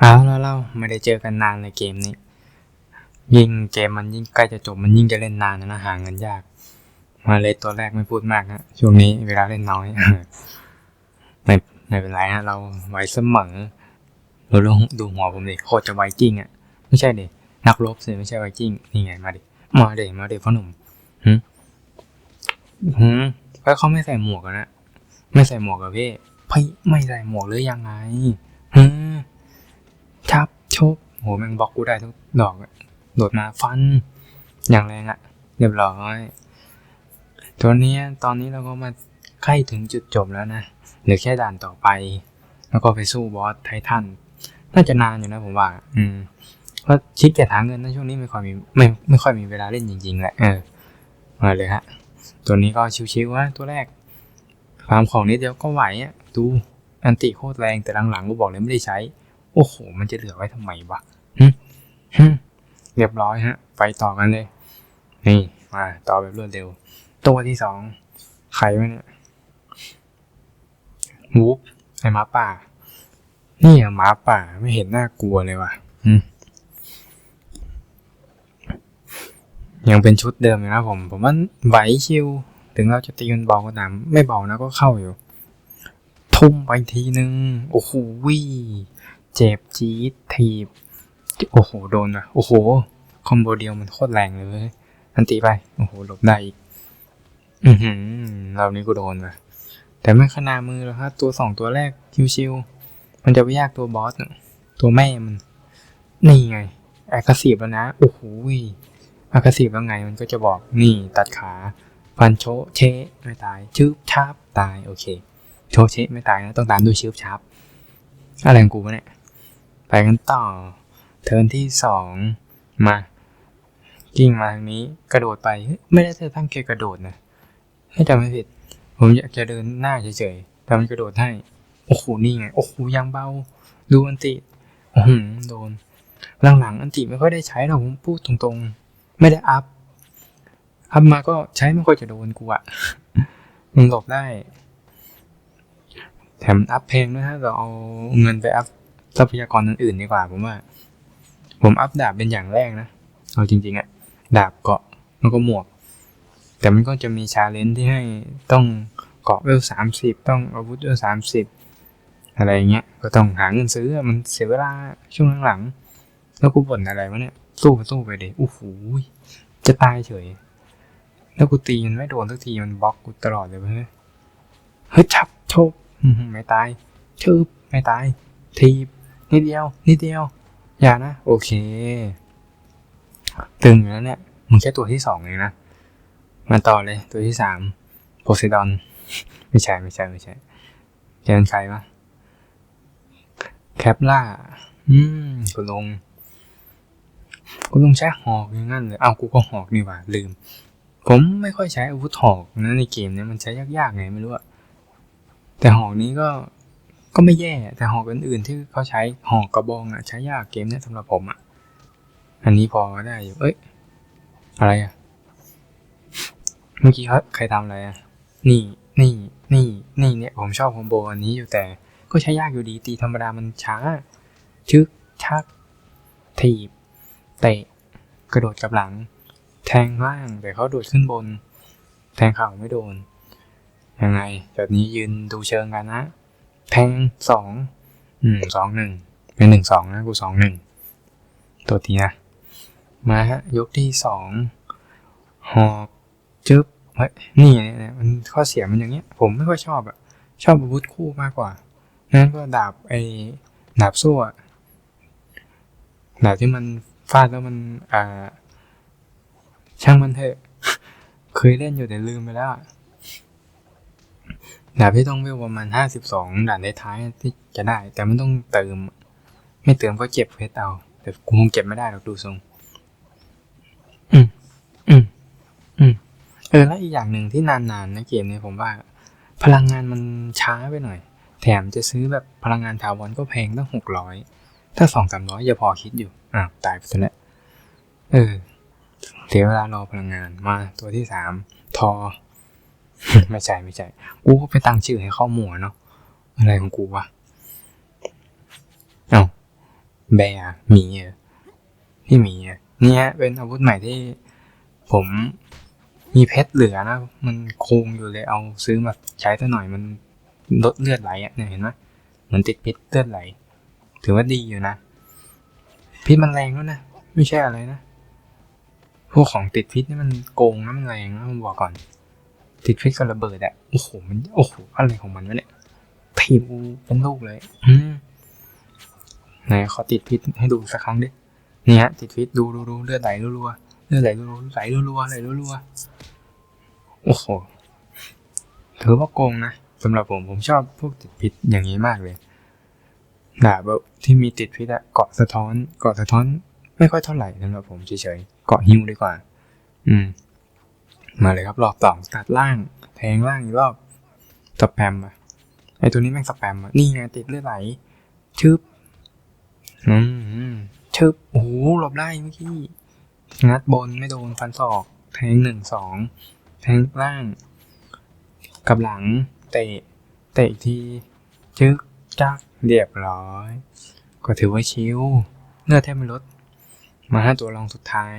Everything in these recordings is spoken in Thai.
เอาแล้วเราไม่ได้เจอกันนานในเกมนี้ ยิ่งเกมมันยิ่งใกล้จะจบมันยิ่งจะเล่นนานนะหาเงินยาก มาเลยตัวแรกไม่พูดมากนะช่วงนี้เวลาเล่นน้อยไม่ไม่เป็นไรฮะเราไว้เสมอดูดูดูหัวผมดิโคตรจะไวกิ้งอะไม่ใช่ดินักรบสิไม่ใช่ไวกิ้งนี่ไงมาดิมาดิมาดิพ่อหนุ่มหืมหืมแล้วเขาไม่ใส่หมวกนะไม่ใส่หมวกกับพี่พี่ไม่ใส่หมวกหรือยังไงหืม ชับชกโหแม่งบล็อกกูได้ทุกดอกอะโดดมาฟัน อย่างแรงอะเรียบร้อยตัวนี้ตอนนี้เราก็มาใกล้ถึงจุดจบแล้วนะเหลือแค่ด่านต่อไป แล้วก็ไปสู้บอสไททันน่าจะนานอยู่นะผมว่า อืมเพราะชิดแกหาเงินนะช่วงนี้ไม่ค่อยมีไม่ไม่ค่อยมีเวลาเล่นจริงๆแหละเออมาเลยฮะ ตัวนี้ก็ชิวๆนะตัวแรกฟามของนิดเดียวก็ไหวอะดูอันติโคตรแรงแต่หลังๆกูบอกเลยไม่ได้ใช้ อ้โห มันจะเหลือไว้ทำไมวะหึหึเรียบร้อยฮะ ไปต่อกันเลย นี่ มาต่อแบบรวดเร็ว ตัวที่สองใครวะเนี่ยวูฟไอหมาป่า นี่อะหมาป่าไม่เห็นน่ากลัวเลยว่ะอืมยังเป็นชุดเดิมอยู่นะผม ผมว่าไหวชิว ถึงเราจะตีมันเบาก็ตามไม่เบานะก็เข้าอยู่ ทุ่มไปทีนึง โอ้โหวิ เจ็บจี๊ดทีบ โอ้โห โดนว่ะ โอ้โห คอมโบเดียวมันโคตรแรงเลยอันตีไป โอ้โห หลบได้อีก อือหือเรานี้กูโดนว่ะ แต่ไม่ขนามือหรอกครับ ตัวสองตัวแรกชิวๆมันจะไม่ยากตัวบอสตัวแม่มัน นี่ไงแอคทีฟแล้วนะ โอ้โหแอคทีฟแล้วไง มันก็จะบอก นี่ตัดขาฟันโชเชไม่ตายชืบชาบตาย โอเค โชเชไม่ตายนะ ต้องตามด้วยชืบชาบอะไรของกูวะเนี่ย ไปกันต่อ เทิร์นที่สองมากิ้งมาทางนี้กระโดดไป ไม่ได้เธอตั้งเกกระโดดนะให้จำไม่ผิด ผมอยากจะเดินหน้าเฉยๆแต่มันกระโดดให้ โอ้โหนี่ไง โอ้โหยังเบา ดูอันติโอ้โหโดน หลังๆอันติไม่ค่อยได้ใช้หรอกผมพูดตรงๆ ไม่ได้อัพ อัพมาก็ใช้ไม่ค่อยจะโดนกูอะมันหลบได้ แถมอัพเพลงด้วยฮะเราเอาเงินไปอัพ ทรัพยากรอื่นดีกว่า ผมว่า ผมอัพดาบเป็นอย่างแรกนะ เอาจริง ๆอะดาบเกาะแล้วก็หมวก แต่มันก็จะมีชาเลนจ์ที่ให้ต้องเกาะเวลสามสิบต้องอาวุธเวลสามสิบอะไรเงี้ย ก็ต้องหาเงินซื้อมันเสียเวลาช่วงหลังๆแล้วกูบ่นอะไรวะเนี่ย สู้ไปสู้ไปเด็โอ้โหจะตายเฉย แล้วกูตีมันไม่โดนสักทีมันบล็อกกูตลอดเลยเว้ยเฮ้ยชับโชบไม่ตายชืบไม่ตาย ทีบ นิดเดียว นิดเดียว อย่านะ โอเค ตึงอยู่แล้วเนี่ย มึงแค่ตัวที่สองเองนะ มาต่อเลย ตัวที่สามโพไซดอน ไม่ใช่ ไม่ใช่ ไม่ใช่เจนใครวะแคปล่า อืมคุณลงคุณลงใช้หอกอย่างนั้นเลย เอากูก็หอกนี่ว่าลืม ผมไม่ค่อยใช้อาวุธหอกนะในเกมเนี้ยมันใช้ยากๆไงไม่รู้อะแต่หอกนี้ก็ ก็ไม่แย่แต่หอกอื่นๆ ที่เขาใช้หอกกระบองอะใช้ยากเกมเนี้ยสำหรับผมอะ อันนี้พอได้อยู่ เอ้ย อะไรอะ เมื่อกี้เขาใครทำอะไรอะ นี่นี่นี่นี่เนี่ยผมชอบคอมโบอันนี้อยู่แต่ก็ใช้ยากอยู่ดีตีธรรมดามันช้า ชึกชัก ถีบ เตะ กระโดดกลับหลัง แทงล่างแต่เขาโดดขึ้นบน แทงเข่าไม่โดน ยังไงแบบนี้ยืนดูเชิงกันนะ แทงสองอืมสองหนึ่งเป็นหนึ่งสองนะกูสองหนึ่งตัวทีนะ มาฮะ ยกที่สองหอกจึ๊บเฮ้ยนี่เนี่ยมันข้อเสียมันอย่างเงี้ย ผมไม่ค่อยชอบอะชอบอาวุธคู่มากกว่านั้นก็ดาบไอ้ดาบโซ่อะดาบที่มันฟาดแล้วมันอ่าช่างมันเถอะ เคยเล่นอยู่แต่ลืมไปแล้ว ดาบที่ต้องเวลประมาณห้าสิบสองด่านท้ายๆที่จะได้ แต่ไมันต้องเติม ไม่เติมก็เก็บเพชรเอา แต่กูคงเก็บไม่ได้หรอกดูทรง อืม อืม อืม เออ แล้วอีกอย่างหนึ่งที่นานๆนะเกมนี้ผมว่า พลังงานมันช้าไปหน่อย แถมจะซื้อแบบพลังงานถาวรก็แพงตั้งหกร้อยถ้าสองสามร้อยจะพอคิดอยู่อ่าตายไปซะแล้วเออเสียเวลารอพลังงานมาตัวที่สามทอ ไม่ใช่ไม่ใช่ กูก็ไปตั้งชื่อให้เข้าหมัวเนาะ อะไรของกูวะ เอ้าแบร์มีพี่มีเนี่ฮะเป็นอาวุธใหม่ที่ผมมีเพชรเหลือนะ มันโคงอยู่เลยเอาซื้อมาใช้ซะหน่อยมันลดเลือดไหลอะเนี่ยเห็นไหมเหมือนติดพิษเลือดไหล ถือว่าดีอยู่นะ พิษมันแรงแล้วนะ ไม่ใช่อะไรนะ พวกของติดพิษนี่มันโกงนะมันแรงนะผมบอกก่อน ติดพิษกับระเบิดอะโอ้โหมันโอ้โหอะไรของมันวะเนี่ยทีมเป็นลูกเลย อืมไหนขอติดพิษให้ดูสักครั้งดินี่ฮะติดพิษดูดูดูเลือดไหลรัวๆเลือดไหลรัวๆไหลรัวๆไหลรัวๆโอ้โหถือว่าโกงนะสำหรับผมผมชอบพวกติดพิษอย่างนี้มากเลยดาบแบบที่มีติดพิษอะเกาะสะท้อนเกาะสะท้อน ไม่ค่อยเท่าไหร่สำหรับผมเฉยๆเกาะฮิวดีกว่า อืม มาเลยครับรอบสองตัดล่าง แทงล่างอีกรอบสแปมอะไอตัวนี้แม่งสแปมอะนี่ไงติดเลือดไหลชึบอืมชึบโอ้โหหลบได้เมื่อกี้งัดบนไม่โดนฟันศอก แทงหนึ่งสองแทงล่าง กับหลัง เตะเตะอีกทีจึกจักเรียบร้อย ก็ถือว่าชิวเลือแทบไม่ลดมาห้าตัวรองสุดท้าย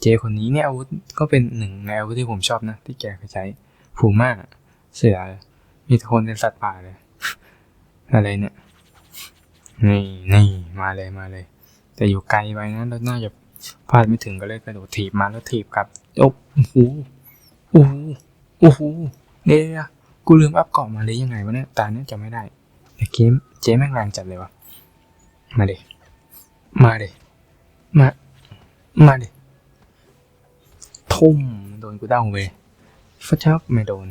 เจคนนี้เนี่ยอาวุธก็เป็นหนึ่งในอาวุธที่ผมชอบนะ ที่แกเคยใช้ผูมากเสือมีแต่คนเป็นสัตว์ป่าเลย อะไรเนี่ย นี่นี่มาเลยมาเลย แต่อยู่ไกลไปนะแล้วน่าจะพลาดไม่ถึงก็เลยกระโดดถีบมาแล้วถีบกลับโอ้โหโอ้โหโอ้โหเดี๋ยกูลืมอัพเกาะมาเลยยังไงวะเนี่ยตาเนี่ยจำไม่ได้แต่เกมเจ๊แม่งแรงจัดเลยวะมาเดมาเดมา มาเด ทุ่มโดนกูเด้าเว้ยฟัชับไม่โดน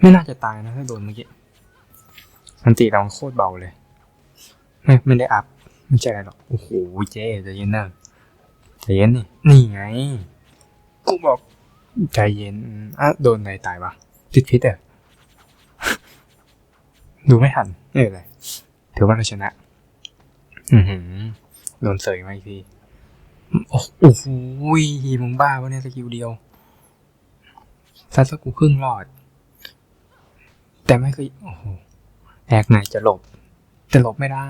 ไม่น่าจะตายนะถ้าโดนเมื่อกี้อันตีเราโคตรเบาเลย ไม่ไม่ได้อัพไม่ใช่อะไรหรอกโอ้โหเจ๊ใจเย็นนะใจเย็นนี่นี่ไงกูบอกใจเย็นอะโดนไหนตายวะติดพิษเหรอดูไม่ทันไม่เป็นไรถือว่าเราชนะ อือหือโดนเสยมาอีกที โอ้โหมึงบ้าปะเนี่ยสกิลเดียวซัดสักกูครึ่งรอด แต่ไม่เคยโอ้โหแอกไหนจะหลบ แต่หลบไม่ได้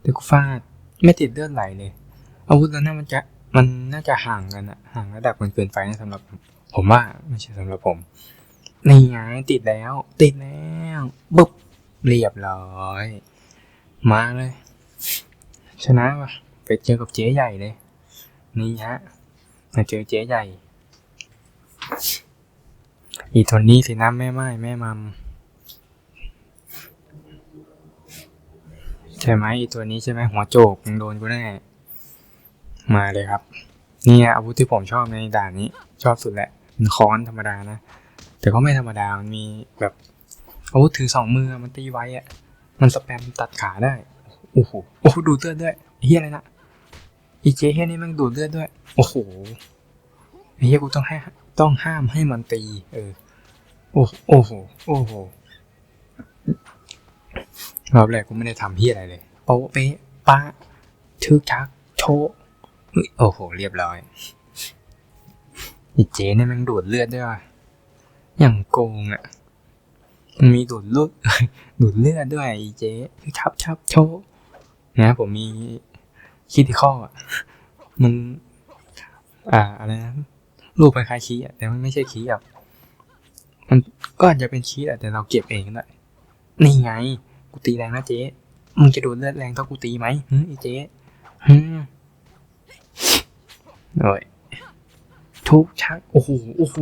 แต่กูฟาด ไม่ติดเลือดไหลเลย อาวุธแล้วน่ามันจะ มันน่าจะห่างกันอะห่างระดับกันเกินไปนะสำหรับ ผมว่าไม่ใช่สำหรับผม นี่ไงติดแล้ว ติดแล้วปุ๊บเรียบร้อย มาเลย ชนะว่ะไปเจอกับเจ๊ใหญ่เลย นี่ฮะมาเจอเจ๊ใหญ่ อีทนนี้สินะแม่ไม้แม่มัมใช่ไหมอีตัวนี้ใช่ไหมหัวโจกยังโดนกูแน่มาเลยครับ นี่อาวุธที่ผมชอบในด่านนี้ ชอบสุดแหละเป็นค้อนธรรมดานะ แต่ก็ไม่ธรรมดามันมีแบบอาวุธถือสองมือมันตีไว้อะมันสแปมตัดขาได้โอ้โหโอ้โหดูเลือดด้วยเฮียอะไรนะ อีเจเฮียนี่แม่งดูดเลือดด้วย โอ้โหเฮียกูต้องให้ต้องห้ามให้มันตี เออ โอ้โอ้โห โอ้โหรอบแรกกูไม่ได้ทำเฮียอะไรเลยโป๊ะเป๊ะป้าทึกชัก โชว์โอ้โห เรียบร้อย อีเจเนี่ยแม่งดูดเลือดด้วยว่ะอย่างโกงอะมันมีดูดเลือดดูดเลือดด้วยอีเจชับชับโชว์นะผมมี คิดที่ข้ออะมันอ่าอะไรนะรูปคล้ายๆคีย์อะแต่มันไม่ใช่คีย์อะมันก็อาจจะเป็นคีย์อะแต่เราเก็บเองได้นี่ไง กูตีแรงนะเจ๊มึงจะโดนเลือดแรงเท่ากูตีไหมฮึไอ้เจ๊ฮึโอ้ยทุกชักโอ้โหโอ้โห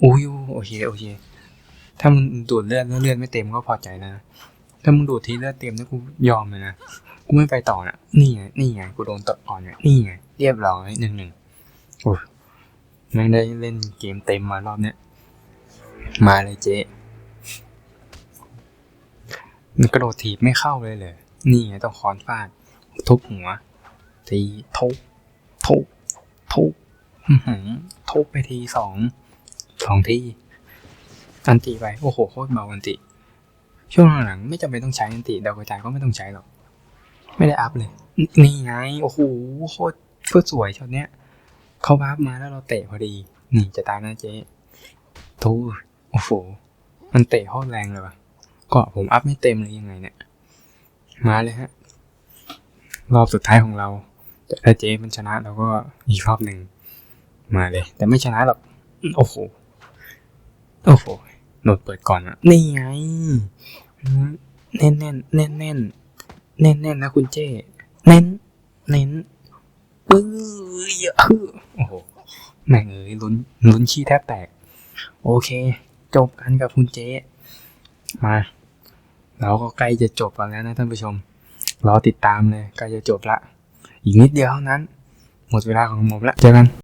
โอ้ยโอเคโอเคถ้ามึงดูดเลือดแล้วเลือดไม่เต็มก็พอใจนะถ้ามึงดูดทีเลือดเต็มนี่กูยอมเลยนะ กูไม่ไปต่อนะนี่ไงนี่ไงกูโดนตดก่อนเนี่ยนี่ไงเรียบร้อยหนึ่งหนึ่งโอ้แม่งได้เล่นเกมเต็มมารอบเนี้ยมาเลยเจ๊มันกระโดดถีบไม่เข้าเลยเลยนี่ไงต้องคอนฟาดทุบหัวทีทุบทุบทุบอื้อหือทุบไปทีสองสองทีอันติไปโอ้โหโคตรเบาอันติช่วงหลังๆไม่จำเป็นต้องใช้อันติดาวกระจายก็ไม่ต้องใช้หรอก ไม่ได้อัพเลย นี่ไง โอ้โหโคตรโคตรสวยช็อตเนี้ย เขาบัฟมาแล้วเราเตะพอดี นี่จะตายนะเจ๊ทูโอ้โห มันเตะโคตรแรงเลยวะก็ผมอัพไม่เต็มเลยยังไงเนี่ย มาเลยฮะ รอบสุดท้ายของเรา แต่ถ้าเจ๊มันชนะเราก็อีกรอบหนึ่ง มาเลย แต่ไม่ชนะหรอก โอ้โห โอ้โห โหนดเปิดก่อนอะนี่ไง แน่นแน่นแน่นแน่น แน่นแน่นนะคุณเจ้ เน้น เน้นปื้ยโอ้โห แม่งเอ้ยลุ้นลุ้นขี้แทบแตก โอเค จบกันกับคุณเจ๊มา เราก็ใกล้จะจบกันแล้วนะท่านผู้ชม รอติดตามเลยใกล้จะจบละ อีกนิดเดียวเท่านั้น หมดเวลาของผมละ เจอกัน